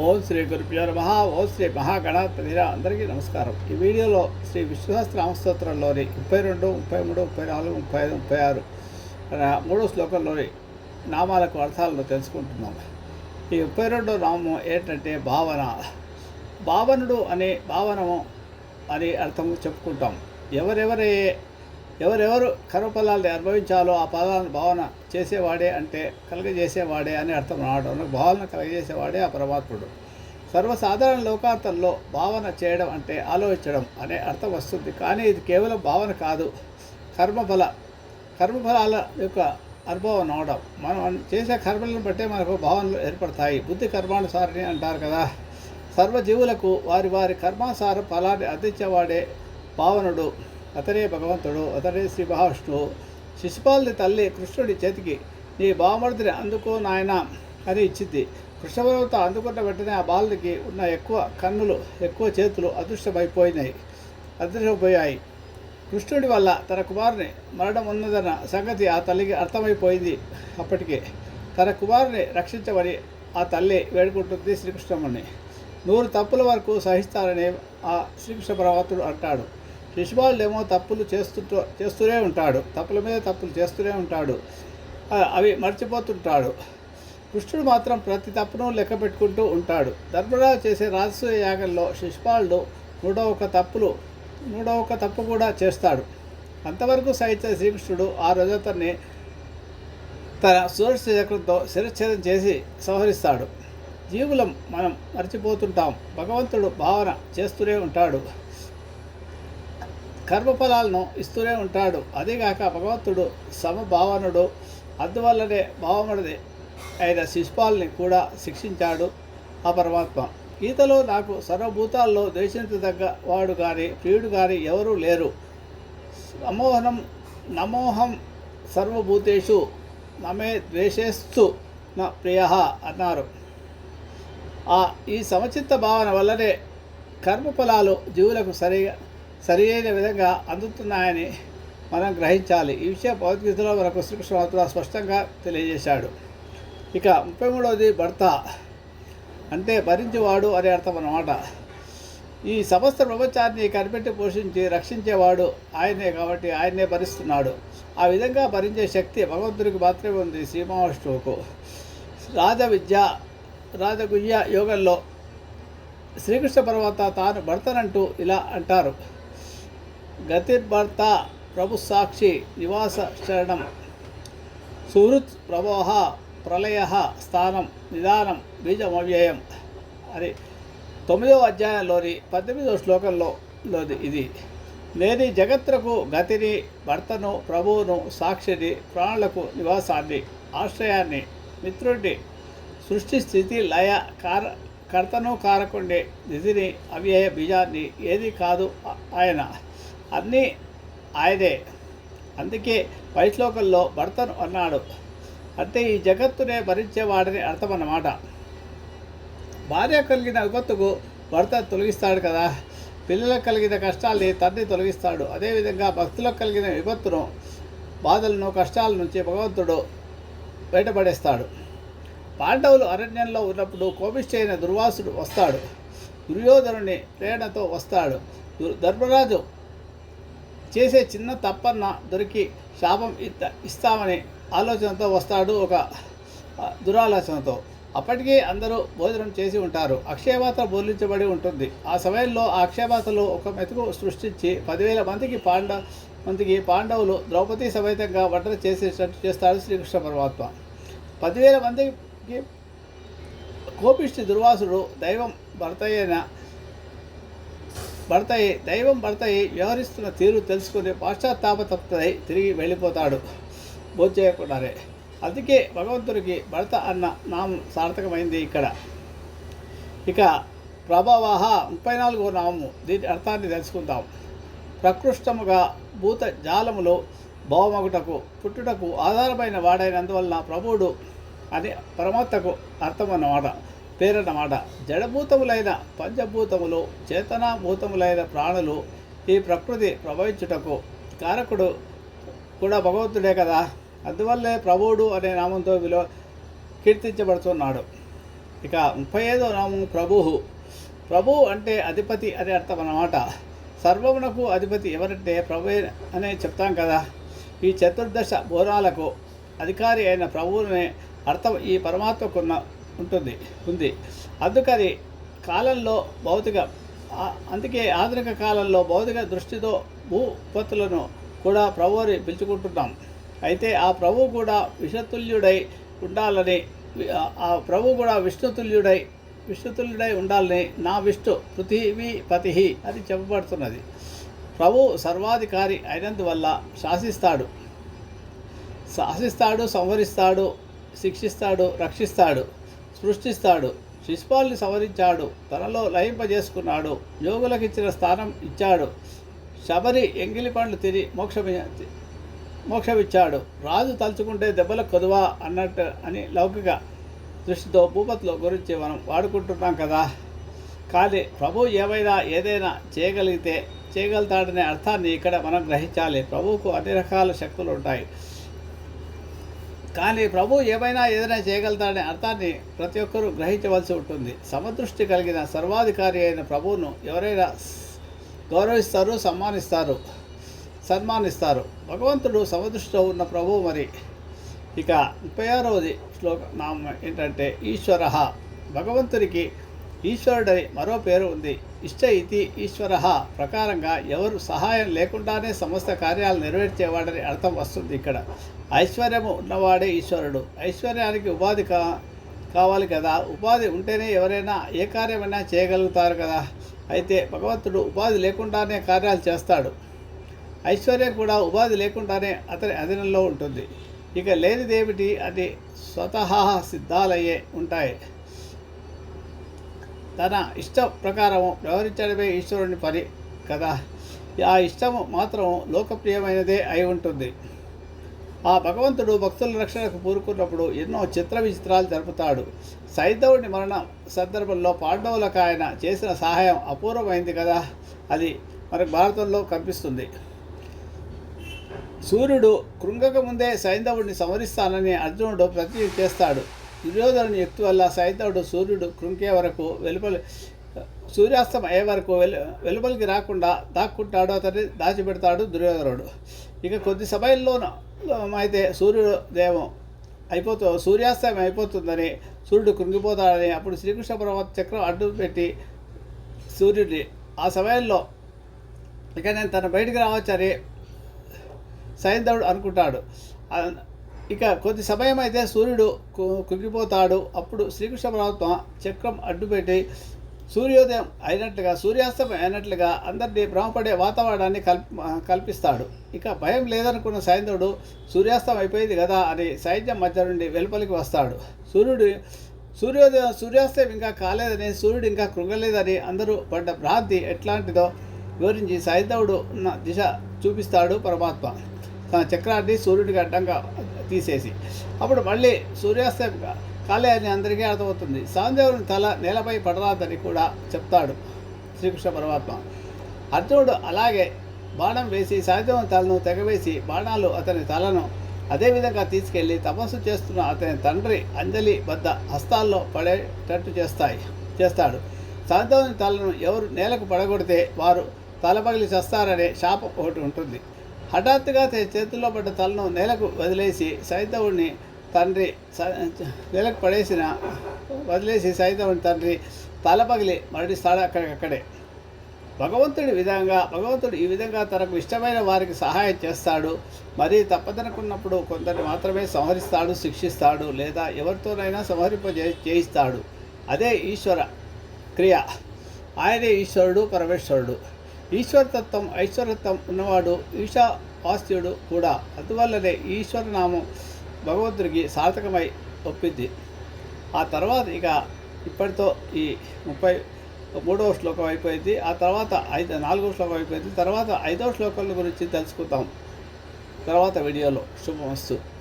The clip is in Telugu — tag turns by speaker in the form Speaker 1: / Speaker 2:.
Speaker 1: ఓం శ్రీ గురుభ్యో నమ. ఓం శ్రీ మహాగణాధిర అందరికీ నమస్కారం. ఈ వీడియోలో శ్రీ విశ్వసహస్ర నామస్తోత్రంలోని ముప్పై రెండు ముప్పై మూడు ముప్పై నాలుగు ముప్పై ఐదు ముప్పై ఆరు మూడో శ్లోకంలోని నామాలకు అర్థాలను తెలుసుకుంటున్నాం. ఈ ముప్పై రెండో నామం ఏంటంటే భావన. భావనుడు అనే భావనము అని అర్థం చెప్పుకుంటాం. ఎవరెవరే ఎవరెవరు కర్మఫలాన్ని అనుభవించాలో ఆ పదాలను భావన చేసేవాడే అంటే కలగజేసేవాడే అని అర్థం రావడం. భావన కలగజేసేవాడే ఆ పరమాత్ముడు. సర్వసాధారణ లోకార్థంలో భావన చేయడం అంటే ఆలోచించడం అనే అర్థం వస్తుంది. కానీ ఇది కేవలం భావన కాదు కర్మఫల కర్మఫలాల యొక్క అనుభవం అవడం. మనం చేసే కర్మలను బట్టే మనకు భావనలు ఏర్పడతాయి. బుద్ధి కర్మానుసారిని అంటారు కదా. సర్వజీవులకు వారి వారి కర్మానుసార ఫలాన్ని అందించేవాడే భావనుడు. అతనే భగవంతుడు అతనే శ్రీ మహావిష్ణువు. శిశుపాలని తల్లి కృష్ణుడి చేతికి నీ బామర్దిని అందుకో నాయన అని ఇచ్చింది. కృష్ణభగవత అందుకున్న వెంటనే ఆ బాలుడికి ఉన్న ఎక్కువ కన్నులు ఎక్కువ చేతులు అదృష్టమైపోయినాయి అదృష్టమైపోయాయి కృష్ణుడి వల్ల తన కుమారుని మరణం ఉన్నదన్న సంగతి ఆ తల్లికి అర్థమైపోయింది అప్పటికే. తన కుమారుని రక్షించమని ఆ తల్లి వేడుకుంటుంది శ్రీకృష్ణముని. నూరు తప్పుల వరకు సహిస్తారని ఆ శ్రీకృష్ణ పరమాత్ముడు అంటాడు. శిశుపాలుడేమో తప్పులు చేస్తుంటూ చేస్తూనే ఉంటాడు. తప్పుల మీద తప్పులు చేస్తూనే ఉంటాడు. అవి మర్చిపోతుంటాడు. కృష్ణుడు మాత్రం ప్రతి తప్పును లెక్క పెట్టుకుంటూ ఉంటాడు. ధర్మరాజు చేసే రాజసూయ యాగంలో శిశుపాలుడు నూట ఒక తప్పులు నూట ఒక తప్పు కూడా చేస్తాడు. అంతవరకు సహించిన శ్రీకృష్ణుడు ఆ రోజు అతన్ని తన సుదర్శ చక్రంతో శిరచ్ఛేదం చేసి సంహరిస్తాడు. జీవులం మనం మర్చిపోతుంటాం. భగవంతుడు భావన చేస్తూనే ఉంటాడు. కర్మఫలాలను ఇస్తూనే ఉంటాడు. అదేగాక భగవంతుడు సమభావనుడు. అందువల్లనే భావముడిది అయిన శిశుపాల్ని కూడా శిక్షించాడు ఆ పరమాత్మ. గీతలో నాకు సర్వభూతాల్లో ద్వేషించదగ్గ వాడు కానీ ప్రియుడు కానీ ఎవరూ లేరు. నమోహనం నమోహం సర్వభూతేషు నమే ద్వేషేస్తు నా ప్రియ అన్నారు. ఆ ఈ సమచిత్త భావన వల్లనే కర్మఫలాలు జీవులకు సరిగా సరి అయిన విధంగా అందుతున్నాయని మనం గ్రహించాలి. ఈ విషయం భగవద్గీతలో మనకు శ్రీకృష్ణ స్పష్టంగా తెలియజేశాడు. ఇక ముప్పై మూడవది భర్త. అంటే భరించేవాడు అనే అర్థం అన్నమాట. ఈ సమస్త ప్రపంచాన్ని కనిపెట్టి పోషించి రక్షించేవాడు ఆయనే కాబట్టి ఆయనే భరిస్తున్నాడు. ఆ విధంగా భరించే శక్తి భగవంతుడికి మాత్రమే ఉంది శ్రీమహావిష్ణువుకు రాజ విద్య రాజగుయ్య యోగంలో శ్రీకృష్ణ పర్వత తాను భర్తనంటూ ఇలా అంటారు. గతిర్భర్త ప్రభు సాక్షి నివాస శరణం. సుహృత్ ప్రవోహ ప్రళయ స్థానం నిదానం బీజమవ్యయం. అని తొమ్మిదవ అధ్యాయంలోని పద్దెనిమిదవ శ్లోకంలో లోది ఇది. నేని జగత్రకు జగత్తుకు గతిని భర్తను ప్రభువును సాక్షిని ప్రాణులకు నివాసాన్ని ఆశ్రయాన్ని మిత్రుడిని సృష్టి స్థితి లయ కార కర్తను కారకుండే నిధిని అవ్యయ బీజాన్ని ఏది కాదు ఆయన. అన్నీ ఆయనే. అందుకే వైశ్లోకంలో భర్తను అన్నాడు అంటే ఈ జగత్తునే భరించేవాడని అర్థమన్నమాట. భార్య కలిగిన విపత్తుకు భర్త తొలగిస్తాడు కదా. పిల్లలకు కలిగిన కష్టాల్ని తండ్రి తొలగిస్తాడు. అదేవిధంగా భక్తులకు కలిగిన విపత్తును బాధలను కష్టాల నుంచి భగవంతుడు బయటపడేస్తాడు. పాండవులు అరణ్యంలో ఉన్నప్పుడు కోపిష్టి దుర్వాసుడు వస్తాడు. దుర్యోధనుని ప్రేరణతో వస్తాడు. ధర్మరాజు చేసే చిన్న తప్పన్న దొరికి శాపం ఇస్తామనే ఇస్తామని ఆలోచనతో వస్తాడు ఒక దురాలోచనతో. అప్పటికే అందరూ భోజనం చేసి ఉంటారు. అక్షయపాత్ర బోధించబడి ఉంటుంది. ఆ సమయంలో ఆ అక్షయపాత్రలో ఒక మెతుకు సృష్టించి పదివేల మందికి పాండ మందికి పాండవులు ద్రౌపది సమేతంగా వంటలు చేసేటట్టు చేస్తాడు శ్రీకృష్ణ పరమాత్మ. పదివేల మందికి కోపిష్టి దుర్వాసుడు దైవం భర్తయ్యైన అయిన భర్త అయి దైవం భర్త అయి వ్యవహరిస్తున్న తీరు తెలుసుకుని పాశ్చాత్తాపతప్తై తిరిగి వెళ్ళిపోతాడు. భోజేయకుండానే అందుకే భగవంతుడికి భర్త అన్న నామం సార్థకమైంది ఇక్కడ. ఇక ప్రభావాహ ముప్పై నాలుగో నామము. దీని అర్థాన్ని తెలుసుకుందాం. ప్రకృష్టముగా భూత జాలములో భవమగుటకు పుట్టుటకు ఆధారమైన వాడైనందువలన ప్రభువుడు అని పరమాత్మకు అర్థమన్నమాట. పేరన్నమాట. జడభూతములైన పంచభూతములు చేతనాభూతములైన ప్రాణులు ఈ ప్రకృతి ప్రభవించుటకు కారకుడు కూడా భగవంతుడే కదా. అందువల్లే ప్రభువుడు అనే నామంతో విలో కీర్తించబడుతున్నాడు. ఇక ముప్పై ఐదో నామం ప్రభువు ప్రభు అంటే అధిపతి అనే అర్థం అన్నమాట. సర్వమునకు అధిపతి ఎవరంటే ప్రభు అనే చెప్తాం కదా. ఈ చతుర్దశ బోరాలకు అధికారి అయిన ప్రభువునే అర్థం ఈ పరమాత్మకున్న ఉంటుంది ఉంది. అందుకని కాలంలో భౌతిక అందుకే ఆధునిక కాలంలో భౌతిక దృష్టితో భూ ఉత్పత్తులను కూడా ప్రభువుని పిలుచుకుంటున్నాం. అయితే ఆ ప్రభు కూడా విషతుల్యుడై ఉండాలని ఆ- ప్రభు కూడా విష్ణుతుల్యుడై విష్ణుతుల్యుడై ఉండాలని నా విష్ణు పృథివీపతి అని చెప్పబడుతున్నది. ప్రభు సర్వాధికారి అయినందువల్ల శాసిస్తాడు. శాసిస్తాడు సంహరిస్తాడు శిక్షిస్తాడు రక్షిస్తాడు. సృష్టిస్తాడు. శిశుపాల్ని సవరించాడు. తనలో లయింపజేసుకున్నాడు. యోగులకు ఇచ్చిన స్థానం ఇచ్చాడు. శబరి ఎంగిలి పండ్లు తిని మోక్షమి మోక్షమిచ్చాడు. రాజు తలుచుకుంటే దెబ్బల కొదువా అన్నట్టు అని లౌకిక దృష్టితో భూపతుల గురించి మనం వాడుకుంటున్నాం కదా. కానీ ప్రభు ఏమైనా ఏదైనా చేయగలిగితే చేయగలుగుతాడనే అర్థాన్ని ఇక్కడ మనం గ్రహించాలి. ప్రభువుకు అన్ని రకాల శక్తులు ఉంటాయి కానీ ప్రభు ఏమైనా ఏదైనా చేయగలుగుతాడనే అర్థాన్ని ప్రతి ఒక్కరూ గ్రహించవలసి ఉంటుంది. సమదృష్టి కలిగిన సర్వాధికారి అయిన ప్రభువును ఎవరైనా గౌరవిస్తారు సన్మానిస్తారు సన్మానిస్తారు. భగవంతుడు సమదృష్టిలో ఉన్న ప్రభువు మరి. ఇక ముప్పై ఆరవది శ్లోక నామం ఏంటంటే ఈశ్వర. భగవంతునికి ఈశ్వరుడని మరో పేరు ఉంది. ఇష్ట ఇతి ఈశ్వర. ప్రకారంగా ఎవరు సహాయం లేకుండానే సమస్త కార్యాలు నెరవేర్చేవాడని అర్థం వస్తుంది ఇక్కడ. ఐశ్వర్యము ఉన్నవాడే ఈశ్వరుడు. ఐశ్వర్యానికి ఉపాధి కా కావాలి కదా. ఉపాధి ఉంటేనే ఎవరైనా ఏ కార్యమైనా చేయగలుగుతారు కదా. అయితే భగవంతుడు ఉపాధి లేకుండానే కార్యాలు చేస్తాడు. ఐశ్వర్యం కూడా ఉపాధి లేకుండానే అతని అధీనంలో ఉంటుంది. ఇక లేనిదేమిటి అది స్వతహా సిద్ధాలయ్యే ఉంటాయి. తన ఇష్ట ప్రకారము వ్యవహరించడమే ఈశ్వరుని పని కదా. ఆ ఇష్టము మాత్రం లోకప్రియమైనదే అయి ఉంటుంది. ఆ భగవంతుడు భక్తుల రక్షణకు పూరుకున్నప్పుడు ఎన్నో చిత్ర విచిత్రాలు జరుపుతాడు. సైంధవుని మరణ సందర్భంలో పాండవులకు ఆయన చేసిన సహాయం అపూర్వమైంది కదా అది మనకు భారతంలో కనిపిస్తుంది. సూర్యుడు కృంగక ముందే సైంధవుడిని సంహరిస్తానని అర్జునుడు ప్రతిజ్ఞ చేస్తాడు. దుర్యోధనుని యుక్తి వల్ల సైంధవుడు సూర్యుడు కృంకే వరకు వెలుపలి సూర్యాస్తం అయ్యే వరకు వెలు వెలుపలికి రాకుండా దాక్కుంటాడు అతన్ని దాచిపెడతాడు దుర్యోధనుడు. ఇక కొద్ది సమయంలోనూ అయితే సూర్యుడు దేవం అయిపోతూ సూర్యాస్తయం అయిపోతుందని సూర్యుడు కృంగిపోతాడని అప్పుడు శ్రీకృష్ణ పర్వత చక్రం అడ్డు పెట్టి సూర్యుడిని ఆ సమయంలో ఇక నేను తన బయటికి రావచ్చని సైంధవుడు అనుకుంటాడు. ఇక కొద్ది సమయం అయితే సూర్యుడు కు- అప్పుడు శ్రీకృష్ణ పరమాత్మ చక్రం అడ్డుపెట్టి సూర్యోదయం అయినట్లుగా సూర్యాస్తమయం అయినట్లుగా అందరినీ భ్రమపడే వాతావరణాన్ని కల్ప కల్పిస్తాడు. ఇక భయం లేదనుకున్న సైంధవుడు సూర్యాస్తం అయిపోయింది కదా అని సైన్యం మధ్య నుండి వెలుపలికి వస్తాడు. సూర్యుడు సూర్యోదయం సూర్యాస్తయం ఇంకా కాలేదని సూర్యుడు ఇంకా కృంగలేదని అందరూ పడ్డ భ్రాంతి ఎట్లాంటిదో వివరించి సైంధవుడు ఉన్న దిశ చూపిస్తాడు పరమాత్మ. తన చక్రాన్ని సూర్యుడికి అడ్డంగా తీసేసి. అప్పుడు మళ్ళీ సూర్యాస్తయం కాలే అని అందరికీ అర్థమవుతుంది. సాందేవుని తల నేలపై పడరాదని కూడా చెప్తాడు శ్రీకృష్ణ పరమాత్మ. అర్జునుడు అలాగే బాణం వేసి సాందేవుని తలను తెగవేసి బాణాలు అతని తలను అదేవిధంగా తీసుకెళ్ళి తపస్సు చేస్తున్న అతని తండ్రి అంజలి వద్ద హస్తాల్లో పడేటట్టు చేస్తాయి చేస్తాడు. సాయంత్రం తలను ఎవరు నేలకు పడగొడితే వారు తల పగిలి చేస్తారనే శాపం ఒకటి ఉంటుంది. హఠాత్తుగా చేతుల్లో పడ్డ తలను నేలకు వదిలేసి సైతవుడిని తండ్రి నేలకు పడేసిన వదిలేసి సైతవుని తండ్రి తల పగిలి మరణిస్తాడు అక్కడికక్కడే భగవంతుడి విధంగా భగవంతుడు ఈ విధంగా తనకు ఇష్టమైన వారికి సహాయం చేస్తాడు. మరీ తప్పదనుకున్నప్పుడు కొందరిని మాత్రమే సంహరిస్తాడు శిక్షిస్తాడు లేదా ఎవరితోనైనా సంహరింప చేయిస్తాడు. అదే ఈశ్వర క్రియ. ఆయనే ఈశ్వరుడు పరమేశ్వరుడు. ఈశ్వరతత్వం ఐశ్వర్యత్వం ఉన్నవాడు ఈశావాస్యుడు కూడా. అందువల్లనే ఈశ్వరనామం భగవంతుడికి సార్థకమై ఒప్పింది. ఆ తర్వాత ఇక ఇప్పటితో ఈ ముప్పై మూడవ శ్లోకం అయిపోయింది. ఆ తర్వాత ఐదు నాలుగవ శ్లోకం అయిపోయింది. తర్వాత ఐదవ శ్లోకాల గురించి తెలుసుకుందాం. తర్వాత వీడియోలో. శుభమస్తు.